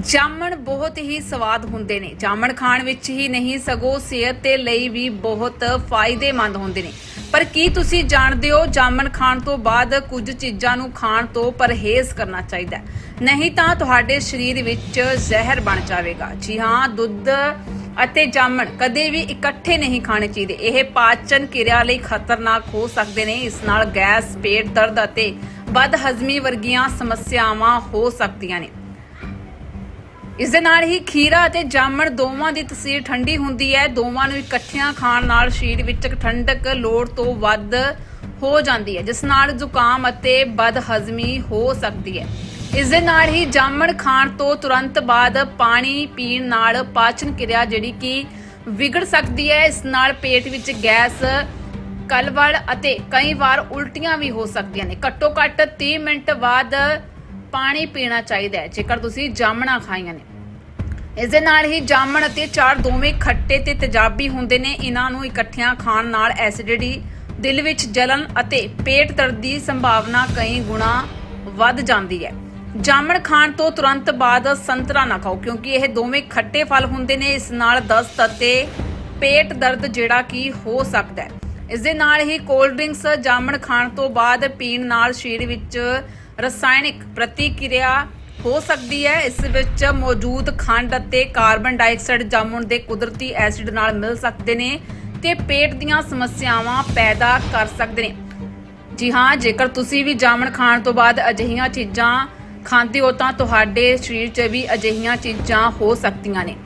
ਜਾਮਣ ਬਹੁਤ ਹੀ ਸਵਾਦ ਹੁੰਦੇ ਨੇ। ਜਾਮਣ ਖਾਣ ਵਿੱਚ ਹੀ ਨਹੀਂ, ਸਗੋਂ ਸਿਹਤ ਦੇ ਲਈ ਵੀ ਬਹੁਤ ਫਾਇਦੇਮੰਦ ਹੁੰਦੇ ਨੇ। ਪਰ ਕੀ ਤੁਸੀਂ ਜਾਣਦੇ ਹੋ, ਜਾਮਣ ਖਾਣ ਤੋਂ ਬਾਅਦ ਕੁਝ ਚੀਜ਼ਾਂ ਨੂੰ ਖਾਣ ਤੋਂ ਪਰਹੇਜ਼ ਕਰਨਾ ਚਾਹੀਦਾ ਨਹੀਂ ਤਾਂ ਤੁਹਾਡੇ ਸਰੀਰ ਵਿੱਚ ਜ਼ਹਿਰ ਬਣ ਜਾਵੇਗਾ। ਜੀ ਹਾਂ, ਦੁੱਧ ਅਤੇ ਜਾਮਣ ਕਦੇ ਵੀ ਇਕੱਠੇ ਨਹੀਂ ਖਾਣੇ ਚਾਹੀਦੇ। ਇਹ ਪਾਚਨ ਕਿਰਿਆ ਲਈ ਖਤਰਨਾਕ ਹੋ ਸਕਦੇ ਨੇ। ਇਸ ਨਾਲ ਗੈਸ, ਪੇਟ ਦਰਦ ਅਤੇ ਬਦਹਜ਼ਮੀ ਵਰਗੀਆਂ ਸਮੱਸਿਆਵਾਂ ਹੋ ਸਕਦੀਆਂ ਨੇ। ਇਸ ਦੇ ਨਾਲ ਹੀ ਖੀਰਾ ਅਤੇ ਜਾਮਣ ਦੋਵਾਂ ਦੀ ਤਸੀਰ ਠੰਡੀ ਹੁੰਦੀ ਹੈ। ਦੋਵਾਂ ਨੂੰ ਇਕੱਠਿਆਂ ਖਾਣ ਨਾਲ ਸਰੀਰ ਵਿੱਚ ਠੰਡਕ ਲੋੜ ਤੋਂ ਵੱਧ ਹੋ ਜਾਂਦੀ ਹੈ, ਜਿਸ ਨਾਲ ਜ਼ੁਕਾਮ ਅਤੇ ਬਦਹਜ਼ਮੀ ਹੋ ਸਕਦੀ ਹੈ। ਇਸ ਦੇ ਨਾਲ ਹੀ ਜਾਮਣ ਖਾਣ ਤੋਂ ਤੁਰੰਤ ਬਾਅਦ ਪਾਣੀ ਪੀਣ ਨਾਲ ਪਾਚਨ ਕਿਰਿਆ ਜਿਹੜੀ ਕਿ ਵਿਗੜ ਸਕਦੀ ਹੈ। ਇਸ ਨਾਲ ਪੇਟ ਵਿੱਚ ਗੈਸ ਕਲਵੜ ਅਤੇ ਕਈ ਵਾਰ ਉਲਟੀਆਂ ਵੀ ਹੋ ਸਕਦੀਆਂ ਨੇ। ਘੱਟੋ ਘੱਟ 30 ਮਿੰਟ ਬਾਅਦ ਪਾਣੀ ਪੀਣਾ ਚਾਹੀਦਾ ਹੈ, ਜੇਕਰ ਤੁਸੀਂ ਜਾਮਣਾ ਖਾਈਆਂ ਨੇ। ਇਸ ਦੇ ਨਾਲ ਹੀ ਜਾਮਣ ਅਤੇ ਚਾਰ ਦੋਵੇਂ ਖੱਟੇ ਤੇ ਤੇਜ਼ਾਬੀ ਹੁੰਦੇ ਨੇ। ਇਹਨਾਂ ਨੂੰ ਇਕੱਠਿਆਂ ਖਾਣ ਨਾਲ ਐਸਿਡਿਟੀ, ਦਿਲ ਵਿੱਚ ਜਲਨ ਅਤੇ ਪੇਟ ਦਰਦ ਦੀ ਸੰਭਾਵਨਾ ਕਈ ਗੁਣਾ ਵੱਧ ਜਾਂਦੀ ਹੈ। ਜਾਮਣ ਖਾਣ ਤੋਂ ਤੁਰੰਤ ਬਾਅਦ ਸੰਤਰਾ ਨਾ ਖਾਓ, ਕਿਉਂਕਿ ਇਹ ਦੋਵੇਂ ਖੱਟੇ ਫਲ ਹੁੰਦੇ ਨੇ। ਇਸ ਨਾਲ ਦਸਤ ਅਤੇ ਪੇਟ ਦਰਦ ਜਿਹੜਾ ਕਿ ਹੋ ਸਕਦਾ ਹੈ। ਇਸ ਦੇ ਨਾਲ ਹੀ ਕੋਲਡ ਡਰਿੰਕਸ ਜਾਮਣ ਖਾਣ ਤੋਂ ਬਾਅਦ ਪੀਣ ਨਾਲ ਸਰੀਰ ਵਿੱਚ ਰਸਾਇਣਿਕ ਪ੍ਰਤੀਕਿਰਿਆ ਹੋ ਸਕਦੀ ਹੈ। ਇਸ ਵਿੱਚ ਮੌਜੂਦ ਖੰਡ ਅਤੇ ਕਾਰਬਨ ਡਾਈਆਕਸਾਈਡ ਜਾਮਣ ਦੇ ਕੁਦਰਤੀ ਐਸਿਡ ਨਾਲ ਮਿਲ ਸਕਦੇ ਨੇ ਤੇ ਪੇਟ ਦੀਆਂ ਸਮੱਸਿਆਵਾਂ ਪੈਦਾ ਕਰ ਸਕਦੇ ਨੇ। ਜੀ ਹਾਂ, ਜੇਕਰ ਤੁਸੀਂ ਵੀ ਜਾਮਣ ਖਾਣ ਤੋਂ ਬਾਅਦ ਅਜਿਹੀਆਂ ਚੀਜ਼ਾਂ ਖਾਂਦੇ ਹੋ ਤਾਂ ਤੁਹਾਡੇ ਸਰੀਰ 'ਚ ਵੀ ਅਜਿਹੀਆਂ ਚੀਜ਼ਾਂ ਹੋ ਸਕਦੀਆਂ ਨੇ।